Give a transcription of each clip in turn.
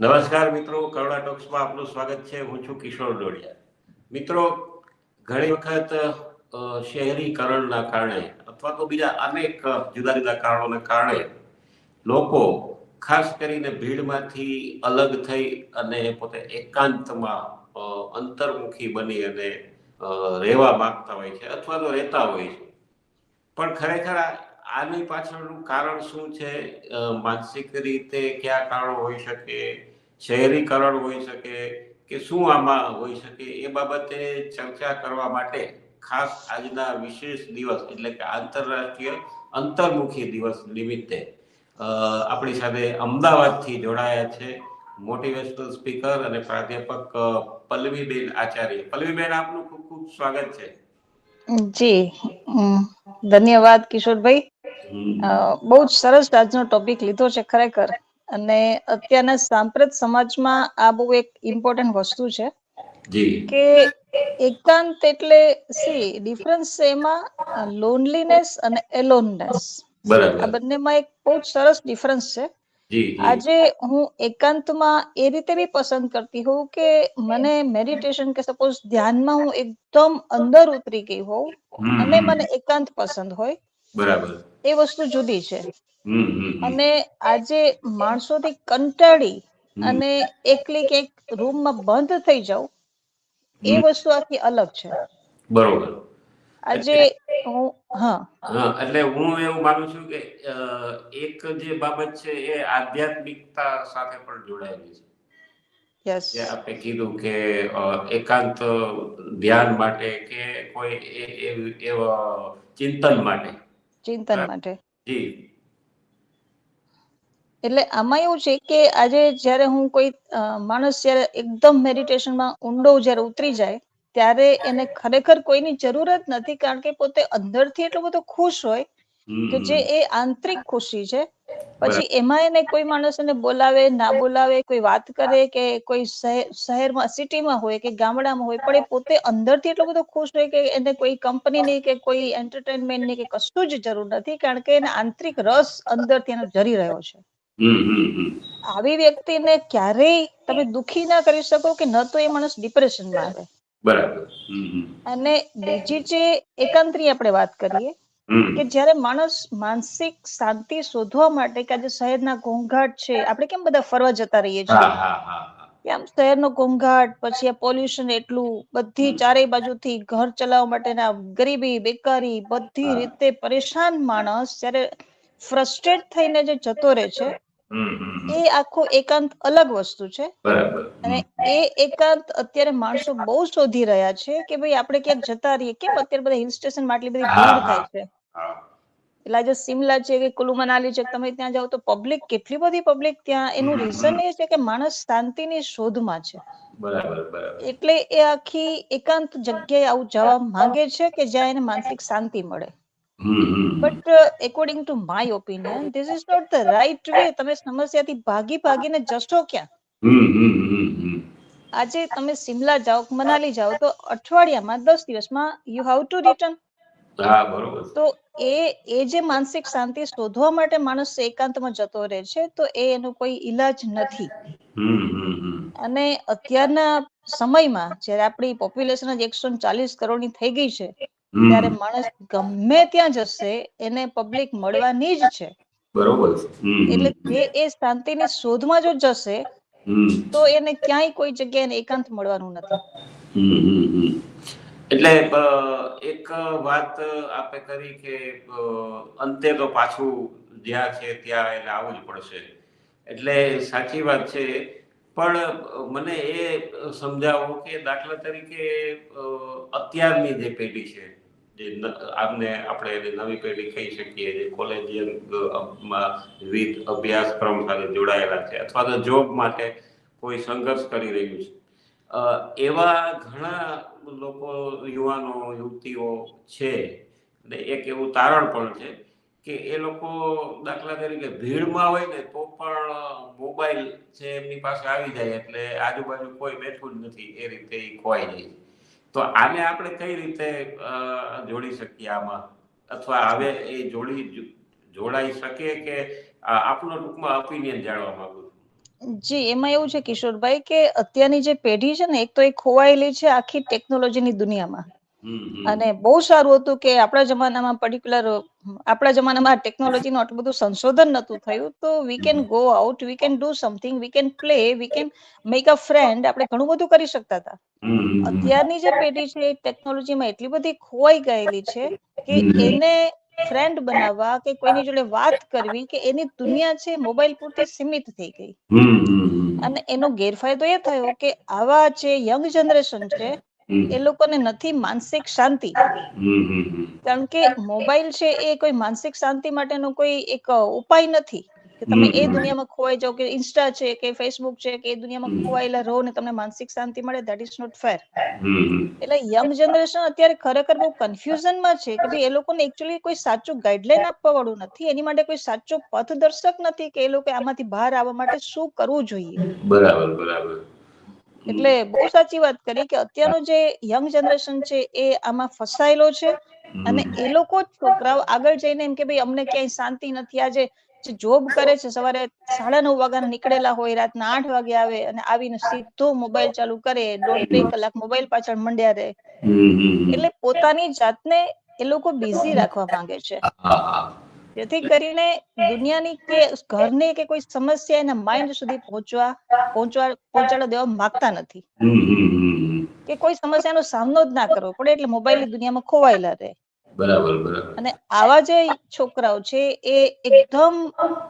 નમસ્કાર મિત્રો, કરુણા ટોક્સમાં આપનું સ્વાગત છે. હું છું કિશોર ડોડિયા. મિત્રો, ઘણી વખત શહેરીકરણના કારણે અથવા તો બીજા અનેક જુદા જુદા કારણોના કારણે લોકો ખાસ કરીને ભીડમાંથી અલગ થઈ અને પોતે એકાંતમાં અંતર્મુખી બની અને રહેવા માંગતા હોય છે અથવા તો રહેતા હોય છે. પણ ખરેખર આની પાછળનું કારણ શું છે? માનસિક રીતે કયા કારણો હોઈ શકે? શહેરીકરણ હોઈ શકે કે શું આમાં હોઈ શકે એ બાબતે ચર્ચા કરવા માટે ખાસ આજના વિશેષ દિવસ એટલે કે આંતરરાષ્ટ્રીય અંતર્મુખી દિવસ નિમિત્તે આપણી સાથે અમદાવાદથી જોડાયા છે મોટિવેશનલ સ્પીકર અને પ્રાધ્યાપક પલ્લવીબેન આચાર્ય. પલ્લવીબેન આપનું ખૂબ ખૂબ સ્વાગત છે. જી ધન્યવાદ કિશોરભાઈ. બહુ જ સરસ આજનો ટોપિક લીધો છે ખરેખર. અને અત્યારના સાંપ્રત સમાજમાં આ બહુ એક ઇમ્પોર્ટન્ટ વસ્તુ છે કે એકાંત એટલે સી ડિફરન્સ એમાં લોનલીનેસ અને એલોનનેસ આ બંનેમાં એક બહુ જ સરસ ડિફરન્સ છે. આજે હું એકાંતમાં એ રીતે બી પસંદ કરતી હોઉં કે મને મેડિટેશન કે સપોઝ ધ્યાનમાં હું એકદમ અંદર ઉતરી ગઈ હોઉં અને મને એકાંત પસંદ હોય બરાબર. એ વસ્તુ જુદી છે. અને આજે માણસોથી કંટાળી અને એકલી કે એક રૂમમાં બંધ થઈ જાવ એ વસ્તુ આખી અલગ છે. બરોબર. આજે હું હા. એટલે હું એવું માનું છું કે એક જે બાબત છે એ આધ્યાત્મિકતા સાથે પણ જોડાયેલી છે. યસ જે આપણે કીધું કે એકાંત ધ્યાન માટે કે કોઈ એ- એ- એવા ચિંતન માટે. ચિંતન માટે. જી. એટલે આમાં એવું છે કે આજે જ્યારે હું કોઈ માણસ જ્યારે એકદમ મેડિટેશનમાં ઊંડો જ્યારે ઉતરી જાય ત્યારે એને ખરેખર કોઈની જરૂર જ નથી કારણ કે પોતે અંદરથી એટલો બધો ખુશ હોય કે જે એ આંતરિક ખુશી છે. પછી એમાં એને કોઈ માણસ એને બોલાવે ના બોલાવે કોઈ વાત કરે કે કોઈ શહેરમાં સિટીમાં હોય કે ગામડામાં હોય પણ એ પોતે અંદરથી એટલો બધો ખુશ હોય કે એને કોઈ કંપનીની કે કોઈ એન્ટરટેનમેન્ટની કે કશું જ જરૂર નથી કારણ કે એને આંતરિક રસ અંદરથી એનો જરી રહ્યો છે. આવી વ્યક્તિને ક્યારેય તમે દુખી ના કરી શકો કે ન તો એ માણસ ડિપ્રેશનમાં આવે બરાબર. અને બીજી જે એકાંતરી આપણે વાત કરીએ કે જ્યારે માણસ માનસિક શાંતિ શોધવા માટે કે આજે શહેરના ઘોંઘાટ છે આપણે કેમ બધા ફરવા જતા રહીએ છીએ? આમ શહેરનો ઘોંઘાટ પછી આ પોલ્યુશન એટલું બધી ચારેય બાજુથી ઘર ચલાવવા માટેના ગરીબી બેકારી બધી રીતે પરેશાન માણસ જ્યારે ફ્રસ્ટ્રેટ થઈને જે જતો રહે છે. એ આખો એકાંત અલગ વસ્તુ છે. અને એ એકાંત અત્યારે માણસો બહુ શોધી રહ્યા છે કે ભાઈ આપણે ક્યાંક જતા રહીએ. કેમ અત્યારે બધા હિલ સ્ટેશનમાં આટલી બધી ભીડ થાય છે? એટલે આજે સિમલા છે કે કુલુ મનાલી છે તમે ત્યાં જાઓ તો પબ્લિક કેટલી બધી પબ્લિક ત્યાં એનું રીઝન એ છે કે માણસ શાંતિની શોધમાં છે. એટલે એ આખી એકાંત જગ્યાએ આવું જવા માંગે છે કે જ્યાં એને માનસિક શાંતિ મળે. But according to my opinion this is not the right way તમે સમસ્યાથી ભાગી ભાગીને જશો ક્યાં. આજે તમે સિમલા જાઓ મનાલી જાઓ તો અઠવાડિયામાં દસ દિવસમાં યુ હાવ ટુ રિટર્ન હા બરોબર. તો એ એ જે માનસિક શાંતિ શોધવા માટે માણસ એકાંતમાં જતો રહે છે તો એ એનો કોઈ ઈલાજ નથી. અને અત્યારના સમયમાં જ્યારે આપણી પોપ્યુલેશન જ એકસો ચાલીસ કરોડની થઈ ગઈ છે ત્યારે માણસ ગમે ત્યાં જશે એને પબ્લિક મળવાની જ છે. બરોબર. એટલે જે એ શાંતિની શોધમાં જો જશે તો એને ક્યાંય કોઈ જગ્યાએ એને એકાંત મળવાનું નથી. એટલે એક વાત આપે કરી કે અંતે તો પાછું જ્યાં છે ત્યાં એને આવવું જ પડશે. એટલે સાચી વાત છે. પણ મને એ સમજાવો કે દાખલા તરીકે અત્યારની જે પેઢી છે, જે આપને આપણે નવી પેઢી કહી શકીએ, જે કોલેજિયન વિવિધ અભ્યાસક્રમ સાથે જોડાયેલા છે, અથવા તો જોબ માટે કોઈ સંઘર્ષ કરી રહ્યું છે. એવા ઘણા લોકો, યુવાનો, યુવતીઓ છે. ને એક એવું તારણ પણ છે કે એ લોકો દાખલા તરીકે ભીડમાં હોય ને તો પણ મોબાઈલ છે એમની પાસે આવી જાય એટલે આજુબાજુ કોઈ બેઠું જ નથી એ રીતે એ ખોવાઈ જાય તો આને આપણે કઈ રીતે જોડી શકીએ આમાં? અથવા હવે એ જોડી જોડાઈ શકે કે આ આપનો ટૂંકમાં ઓપિનિયન જાણવા માંગુ જી એમાં એવું છે કિશોરભાઈ કે અત્યારની જે પેઢી છે ને એક તો એ ખોવાયેલી છે આખી ટેકનોલોજીની દુનિયામાં. અને બહુ સારું હતું કે આપણા જમાનામાં પર્ટિક્યુલર આપણા જમાનામાં ટેકનોલોજીનું આટલું બધું સંશોધન નતું થયું તો we can go out we can do something we can play we can make a friend આપણે ઘણું બધું કરી શકતા હતા. અત્યારની જે પેઢી છે એ ટેકનોલોજીમાં એટલી બધી ખોવાઈ ગયેલી છે કે એને ફ્રેન્ડ બનાવવા કે કોઈની જોડે વાત કરવી કે એની દુનિયા છે મોબાઈલ પૂરતી સીમિત થઈ ગઈ. અને એનો ગેરફાયદો એ થયો કે આવા જે યંગ જનરેશન છે એ લોકોને નથી માનસિક શાંતિ. કારણ કે મોબાઈલ છે એ કોઈ માનસિક શાંતિ માટેનો કોઈ એક ઉપાય નથી કે તમે એ દુનિયામાં ખોવાઈ જાઓ કે ઇન્સ્ટા છે કે ફેસબુક છે કે એ દુનિયામાં ખોવાયેલા રહો ને તમને માનસિક શાંતિ મળે ધેટ ઇઝ નોટ ફેર. એટલે યંગ જનરેશન અત્યારે ખરેખર બહુ કન્ફ્યુઝનમાં છે કે ભાઈ એ લોકોને એકચ્યુઅલી કોઈ સાચું ગાઈડલાઈન આપવા વાળું નથી એની માટે કોઈ સાચો પથદર્શક નથી કે એ લોકો આમાંથી બહાર આવવા માટે શું કરવું જોઈએ. બરાબર બરાબર. એટલે બહુ સાચી વાત કરી કે અત્યારનો જે યંગ જનરેશન છે એ આમાં ફસાયેલો છે અને એ લોકો છોકરાઓ આગળ જઈને એમ કે ભાઈ અમને ક્યાંય શાંતિ નથી આજે જોબ કરે છે સવારે સાડા નવ વાગ્યા નીકળેલા હોય રાતના આઠ વાગે આવે અને આવીને સીધો મોબાઈલ ચાલુ કરે દોઢ બે કલાક મોબાઈલ પાછળ મંડ્યા રહે. એટલે પોતાની જાતને એ લોકો બિઝી રાખવા માંગે છે જેથી કરીને દુનિયાની કે ઘરની કે કોઈ સમસ્યા એના માઇન્ડ સુધી પહોંચવા પહોંચવા પહોંચાડવા દેવા માંગતા નથી. કે કોઈ સમસ્યાનો સામનો જ ના કરવો પડે એટલે મોબાઈલ દુનિયામાં ખોવાયેલા રહે બરાબર બરાબર. અને આવા જે છોકરાઓ છે એ એકદમ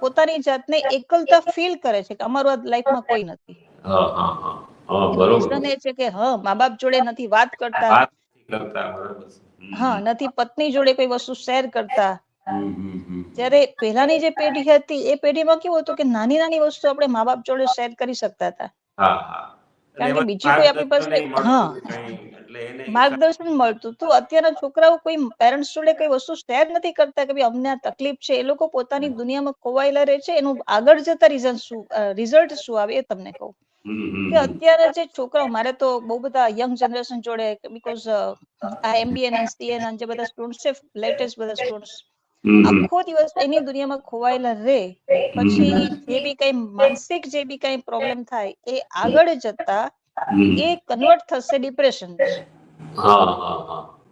પોતાની જાતને એકલતા ફીલ કરે છે કે અમારું આ લાઈફમાં કોઈ નથી. હા હા હા. હા બરોબર. છે કે હા મા બાપ જોડે નથી વાત કરતા. વાત કરતા બરાબર હા નથી પત્ની જોડે કોઈ વસ્તુ શેર કરતા. જ્યારે પહેલાની જે પેઢી હતી એ પેઢીમાં કેવું હતું કે નાની નાની વસ્તુ આપણે મા બાપ જોડે શેર કરી શકતા હતા. હા હા. એટલે કારણ કે બીજી કોઈ આપણી પાસે હા માર્ગદર્શન મળતું તો અત્યારના છોકરાઓ કોઈ પેરેન્ટ્સ જોડે કઈ વસ્તુ શેર નથી કરતા કે ભાઈ અમને આ તકલીફ છે એ લોકો પોતાની દુનિયામાં ખોવાયેલા રહે છે એનું આગળ જતા રીઝન શું રિઝલ્ટ શું આવે એ તમને કહું કે. અત્યારે જે છોકરાઓ મારે તો બહુ બધા યંગ જનરેશન જોડે બીકોઝ આ એમબીએ ના સીએ ના જે બધા સ્ટુડન્ટ્સ છે લેટેસ્ટ બધા હમ. આખો દિવસ એની દુનિયામાં ખોવાયેલા રહે પછી જે બી કઈ માનસિક જે બી કઈ પ્રોબ્લેમ થાય એ આગળ જતા એ કન્વર્ટ થશે ડિપ્રેશન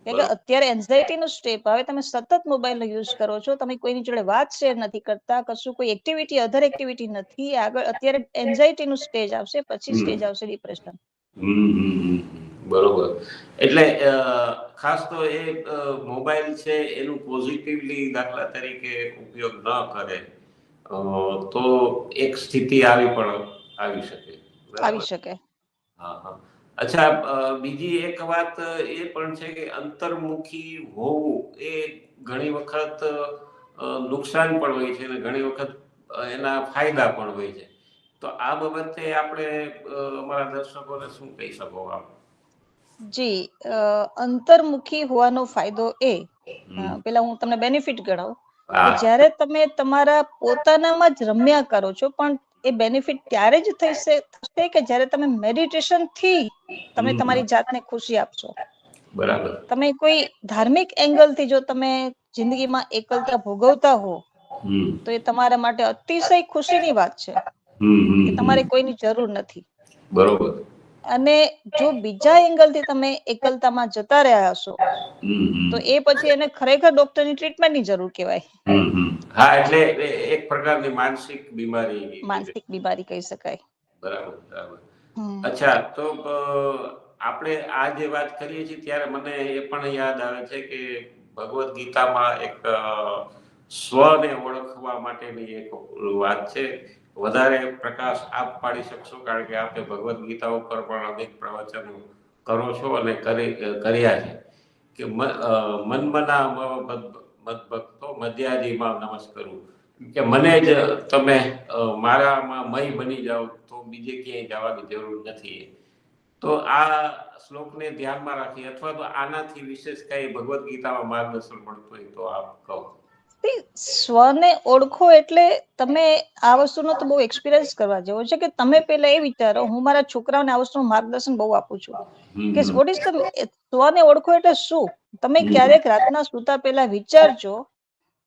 કે અત્યારે એન્ઝાયટી નું સ્ટેપ આવે તમે સતત મોબાઈલ નો યુઝ કરો છો તમે કોઈની જોડે વાત શેર નથી કરતા કશું કોઈ એક્ટિવિટી અધર એક્ટિવિટી નથી આગળ અત્યારે એન્ઝાયટી નું સ્ટેજ આવશે પછી સ્ટેજ આવશે ડિપ્રેશન. બરોબર. એટલે ખાસ તો એ મોબાઈલ છે એનું પોઝિટિવલી દાખલા તરીકે ઉપયોગ ન કરે તો એક સ્થિતિ આવી પણ આવી શકે. આવી શકે. હા હા. અચ્છા બીજી એક વાત એ પણ છે કે અંતર્મુખી હોવું એ ઘણી વખત નુકસાન પણ હોય છે અને ઘણી વખત એના ફાયદા પણ હોય છે. તો આ બાબતે આપણે અમારા દર્શકોને શું કહી શકો આપ? જી અંતર્મુખી હોવાનો ફાયદો એ. પેલા હું તમને બેનિફિટ ગણાવું. જ્યારે તમે તમારા પોતાનામાં જ રમ્યા કરો છો પણ એ બેનિફિટ ત્યારે જ થશે થશે કે જ્યારે તમે મેડિટેશનથી તમે તમારી જાતને ખુશી આપશો? બરાબર. તમે કોઈ ધાર્મિક એંગલથી જો તમે જિંદગીમાં એકલતા ભોગવતા હો તો એ તમારા માટે અતિશય ખુશીની વાત છે. કે તમારે કોઈની જરૂર નથી. બરોબર. અને જો બીજા એંગલથી તમે એકલતામાં જતા રહ્યા હશો તો એ પછી એને ખરેખર ડોક્ટરની ટ્રીટમેન્ટની જરૂર કહેવાય. હા એટલે એક પ્રકારની માનસિક બીમારી માનસિક બીમારી કહી શકાય. બરાબર બરાબર. અચ્છા તો આપણે આ જે વાત કરીએ છીએ ત્યારે મને એ પણ યાદ આવે છે કે ભગવદ્ ગીતામાં એક સ્વને ઓળખવા માટેની એક વાત છે. વધારે પ્રકાશ આપ પાડી શકશો, કારણ કે આપણે ભગવદ્ ગીતા ઉપર પણ અનેક પ્રવચનો કરો છો અને કરી, કર્યા છે. કે મનમના મદભક્તો મધ્યાજીમાં નમસ્કરું. કે મને જ તમે મારામાં મય બની જાઓ તો બીજે ક્યાંય જવાની જરૂર નથી. તો આ શ્લોકને ધ્યાનમાં રાખી અથવા તો આનાથી વિશેષ કઈ ભગવદ્ ગીતામાં માર્ગદર્શન મળતું હોય તો આપ કહો. સ્વને ઓળખો એટલે તમે આ વસ્તુનો તો બહુ એક્સપિરિયન્સ કરવા જેવો છે કે તમે પેલા એ વિચારો હું મારા છોકરાઓને આ વસ્તુનું માર્ગદર્શન બહુ આપું છું. કે. વોટ ઇઝ સ્વને ઓળખો એટલે શું? તમે ક્યારેક રાતના સૂતા પહેલા વિચારજો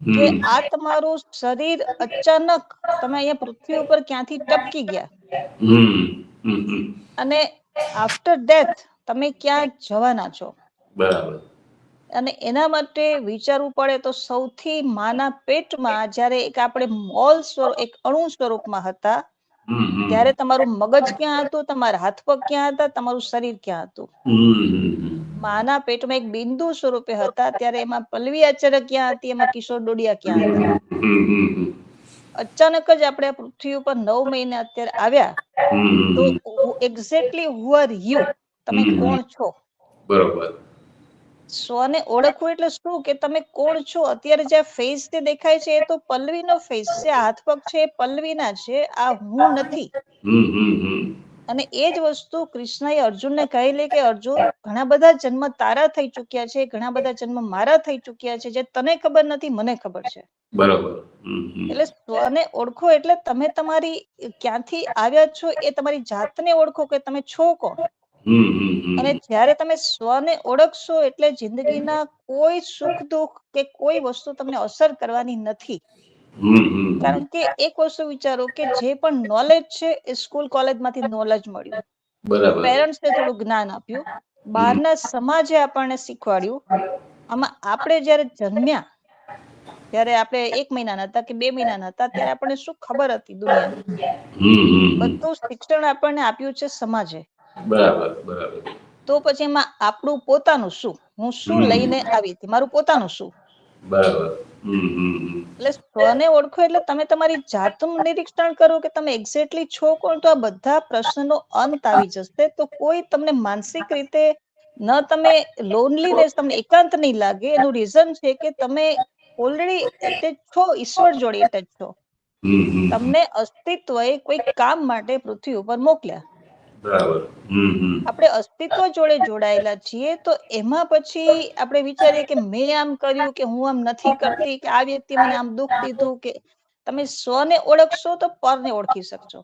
કે આ તમારું શરીર અચાનક તમે અહીંયા પૃથ્વી ઉપર ક્યાંથી ટપકી ગયા? અને આફ્ટર ડેથ તમે ક્યાં જવાના છો? બરાબર. અને એના માટે વિચારવું પડે તો સૌથી માના પેટમાં જ્યારે એક આપણે મોલ સ્વરૂપ એક અણુ સ્વરૂપમાં હતા ત્યારે તમારું મગજ ક્યાં હતું? તમારા હાથ પગ ક્યાં હતા? તમારું શરીર ક્યાં હતું? માના પેટમાં એક બિંદુ સ્વરૂપે હતા ત્યારે એમાં પલ્લવી આચાર્ય ક્યાં હતી? એમાં કિશોર ડોડિયા ક્યાં હતા? અચાનક જ આપણે પૃથ્વી ઉપર નવ મહિને અત્યારે આવ્યા. તો એક્ઝેક્ટલી હુ આર યુ તમે કોણ છો? બરોબર. સ્વને ઓળખવું એટલે શું? કે તમે કોણ છો? અત્યારે જે ફેસ તે દેખાય છે એ તો પલ્વીનો ફેસ છે હાથ પગ છે એ પલ્લવીના છે આ હું નથી. અને એ જ વસ્તુ કૃષ્ણએ અર્જુનને કહેલી કે અર્જુન ઘણા બધા જન્મ તારા થઈ ચુક્યા છે ઘણા બધા જન્મ મારા થઈ ચુક્યા છે જે તને ખબર નથી મને ખબર છે. બરોબર. એટલે સ્વને ઓળખો એટલે તમે તમારી ક્યાંથી આવ્યા છો એ તમારી જાતને ઓળખો કે તમે છો કોણ? અને જ્યારે તમે સ્વને ઓળખશો એટલે જિંદગીના કોઈ સુખ દુઃખ કે કોઈ વસ્તુ તમને અસર કરવાની નથી. કારણ કે એક વસ્તુ વિચારો કે જે પણ નોલેજ છે એ સ્કૂલ કોલેજમાંથી નોલેજ મળ્યું. પેરેન્ટ્સને થોડું જ્ઞાન આપ્યું. બહારના સમાજે આપણને શીખવાડ્યું. આમાં આપણે જ્યારે જન્મ્યા ત્યારે આપણે એક મહિનાના હતા કે બે મહિનાના હતા ત્યારે આપણને શું ખબર હતી દુનિયાની? હમ. બધું શિક્ષણ આપણને આપ્યું છે સમાજે. બરાબર બરાબર. તો પછી એમાં આપણું પોતાનું શું? હું શું લઈને આવી હતી? મારું પોતાનું શું? બરાબર. એટલે સ્વને ઓળખો એટલે તમે તમારી જાતનું નિરીક્ષણ કરો કે તમે એક્ઝેક્ટલી છો કોણ? તો આ બધા પ્રશ્નનો અંત આવી જશે. તો કોઈ તમને માનસિક રીતે ન તમે લોનલીનેસ તમને એકાંત નહીં લાગે. એનું રીઝન છે કે તમે ઓલરેડી એટેચ છો ઈશ્વર જોડે એટેચ છો. તમને અસ્તિત્વ અસ્તિત્વએ કોઈ કામ માટે પૃથ્વી ઉપર મોકલ્યા. બરાબર. આપણે અસ્તિત્વ જોડે જોડાયેલા છીએ તો એમાં પછી આપણે વિચારીએ કે મેં આમ કર્યું કે હું આમ નથી કરતી કે આ વ્યક્તિ મને આમ દુઃખ દીધું કે તમે સ્વને ઓળખશો તો પરને ઓળખી શકશો.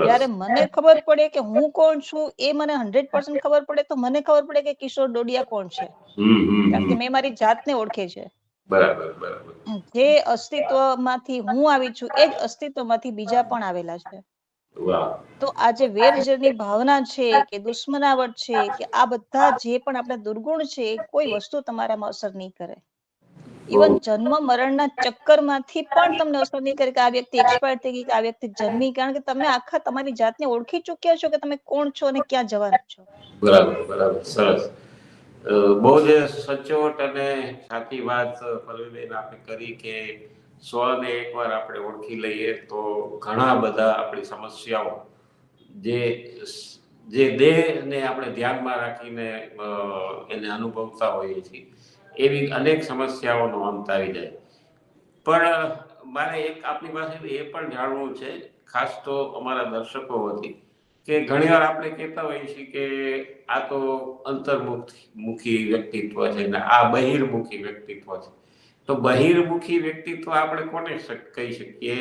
ત્યારે મને ખબર પડે કે હું કોણ છું એ મને હંડ્રેડ પર્સન્ટ ખબર પડે તો મને ખબર પડે કે કિશોર ડોડિયા કોણ છે. કારણ કે મેં મારી જાતને ઓળખે છે. બરાબર બરાબર. જે અસ્તિત્વમાંથી હું આવી છું એ જ અસ્તિત્વમાંથી બીજા પણ આવેલા છે. તો આ જે વેરઝેરની ભાવના છે કે દુશ્મનાવટ છે કે આ બધા જે પણ આપણા દુર્ગુણ છે કોઈ વસ્તુ તમારામાં અસર નહીં કરે. ઇવન જન્મ મરણના ચક્કરમાંથી પણ તમને અસર નહીં કરે કે આ વ્યક્તિ એક્સપાયર થઈ ગઈ કે આ વ્યક્તિ જન્મી. કારણ કે તમે આખા તમારી જાતને ઓળખી ચૂક્યા છો કે તમે કોણ છો અને ક્યાં જવાના છો. બરાબર બરાબર. સરસ. બહુ જ સચોટ અને સાચી વાત પલ્લવીબેન આપણે કરી કે સ્વને એકવાર આપણે ઓળખી લઈએ તો ઘણા બધા આપણી સમસ્યાઓ જે જે દેહને આપણે ધ્યાનમાં રાખીને એને અનુભવતા હોઈએ છીએ, એવી અનેક સમસ્યાઓનો અંત આવી જાય. પણ મારે એક આપની પાસે એ પણ જાણવું છે, ખાસ તો અમારા દર્શકો વતી. કે ઘણીવાર આપણે કહેતા હોઈએ છીએ કે આ તો અંતર્મુખી વ્યક્તિત્વ છે ને આ બહિર્મુખી વ્યક્તિત્વ છે. તો બહિર્મુખી વ્યક્તિત્વ આપણે કોને કહી શકીએ?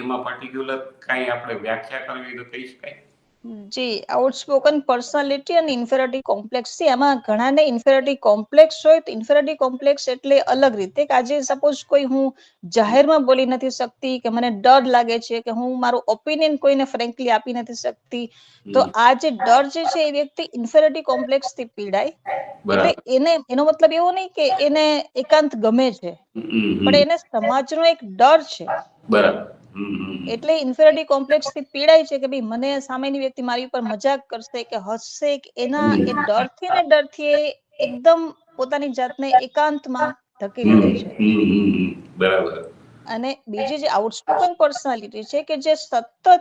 એમાં પર્ટિક્યુલર કાંઈ આપણે વ્યાખ્યા કરવી તો કહી શકાય? જી આઉટસ્પોકન પર્સનાલિટી અને ઇન્ફેરિટી કોમ્પ્લેક્સ છે એમાં ઘણાને ઇન્ફેરિટી કોમ્પ્લેક્સ હોય તો ઇન્ફેરિટી કોમ્પ્લેક્સ એટલે અલગ રીતે કે આજે સપોઝ કોઈ હું જાહેરમાં બોલી નથી શકતી કે મને ડર લાગે છે કે હું મારું ઓપિનિયન કોઈને ફ્રેન્કલી આપી નથી શકતી તો આ જે ડર જે છે એ વ્યક્તિ ઇન્ફેરિટી કોમ્પ્લેક્સથી પીડાય. એટલે એને એનો મતલબ એવો નહીં કે એને એકાંત ગમે છે. પણ એને સમાજનો એક ડર છે. બરાબર. એટલે ઇન્ફેરિટી કોમ્પ્લેક્સથી પીડાય છે કે ભાઈ મને સામેની વ્યક્તિ મારી ઉપર મજાક કરશે કે હસશે કે એના એ ડરથી ને ડરથી એકદમ પોતાની જાતને એકાંતમાં ધકેલી દે છે. બરાબર. અને બીજી જે આઉટસ્પોકન પર્સનાલિટી છે કે જે સતત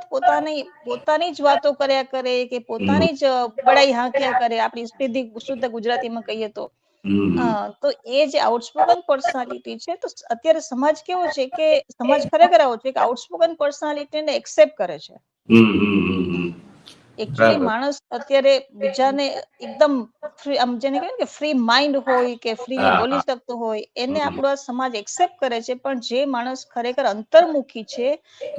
પોતાની પોતાની જ વાતો કર્યા કરે કે પોતાની જ બડાઈ હાંક્યા કરે આપણી સીધી શુદ્ધ ગુજરાતીમાં કહીએ તો તો એ જે આઉટસ્પોકન પર્સનાલિટી છે તો અત્યારે સમાજ કેવો છે કે સમાજ ખરેખર આવો છે કે આઉટસ્પોકન પર્સનાલિટીને એક્સેપ્ટ કરે છે. એકચ્યુઅલી માણસ અત્યારે બીજાને એકદમ ફ્રી આમ જેને કહેવાય કે ફ્રી માઇન્ડ હોય કે ફ્રી બોલી. શકતો હોય એને. આપણો આ સમાજ એક્સેપ્ટ કરે છે પણ જે માણસ ખરેખર અંતર્મુખી છે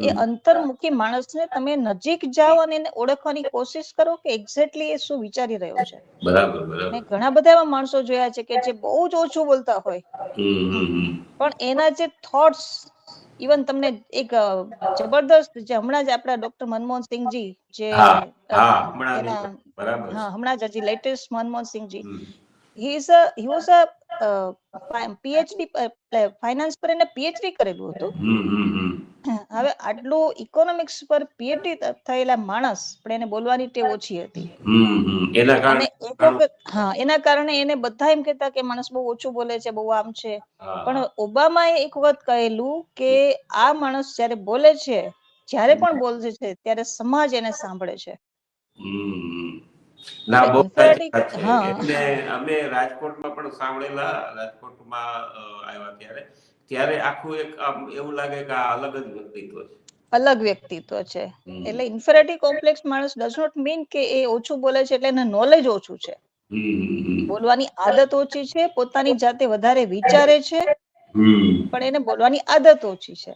એ. અંતર્મુખી માણસને તમે નજીક જાઓ અને એને ઓળખવાની કોશિશ કરો કે એક્ઝેક્ટલી એ શું વિચારી રહ્યો છે બરાબર ઘણા બધા એવા માણસો જોયા છે કે જે બહુ જ ઓછું બોલતા હોય પણ એના જે થોટ્સ ઇવન તમને એક જબરદસ્ત જે હમણાં જ આપણા ડોક્ટર મનમોહન સિંહજી જે હા હમણાં જ હજી latest Manmohan Singhji. He is a he was a PhD finance પર એને પીએચડી કરેલું હતું. હવે આટલું ઇકોનોમિક્સ પર પીએચડી થયેલા માણસ પણ એને બોલવાની ટેવ ઓછી હતી. એના કારણે હા એના કારણે એને બધા એમ કહેતા કે માણસ બહુ ઓછું બોલે છે બહુ આમ છે. પણ પણ ઓબામાએ એક વખત કહેલું કે આ માણસ જ્યારે બોલે છે જ્યારે પણ બોલે છે ત્યારે સમાજ એને સાંભળે છે. ના બહુ. એટલે અમે રાજકોટમાં પણ સાંભળેલા રાજકોટમાં આવ્યા ત્યારે. ત્યારે આખું એક આમ એવું લાગે કે આ અલગ જ વ્યક્તિત્વ છે. અલગ વ્યક્તિત્વ છે. એટલે ઇન્ફેરિટી કોમ્પ્લેક્સ માણસ ડઝ નોટ મીન કે એ ઓછું બોલે છે એટલે એને નોલેજ ઓછું છે. બોલવાની આદત ઓછી છે પોતાની જાતે વધારે વિચારે છે પણ એને બોલવાની આદત ઓછી છે.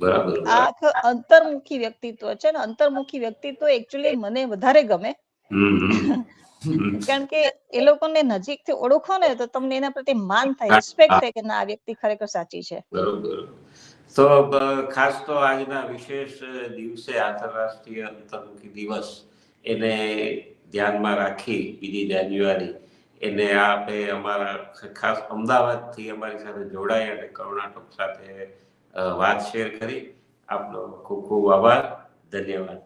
બરાબર આ અંતર્મુખી વ્યક્તિત્વ છે ને અંતર્મુખી વ્યક્તિત્વ એકચ્યુઅલી મને વધારે ગમે. કારણ કે એ લોકોને નજીકથી ઓળખો ને તો તમને એના પ્રત્યે માન થાય રિસ્પેક્ટ થાય કે ના આ વ્યક્તિ ખરેખર સાચી છે. બરોબર તો ખાસ તો આજના વિશેષ દિવસે આંતરરાષ્ટ્રીય અંતર્મુખી દિવસ. એને ધ્યાનમાં રાખી બીજી જાન્યુઆરી. એને આપણે અમારા ખાસ અમદાવાદથી અમારી સાથે જોડાઈ અને કર્ણાટક સાથે વાત શેર કરી. આપનો ખૂબ ખૂબ આભાર. ધન્યવાદ.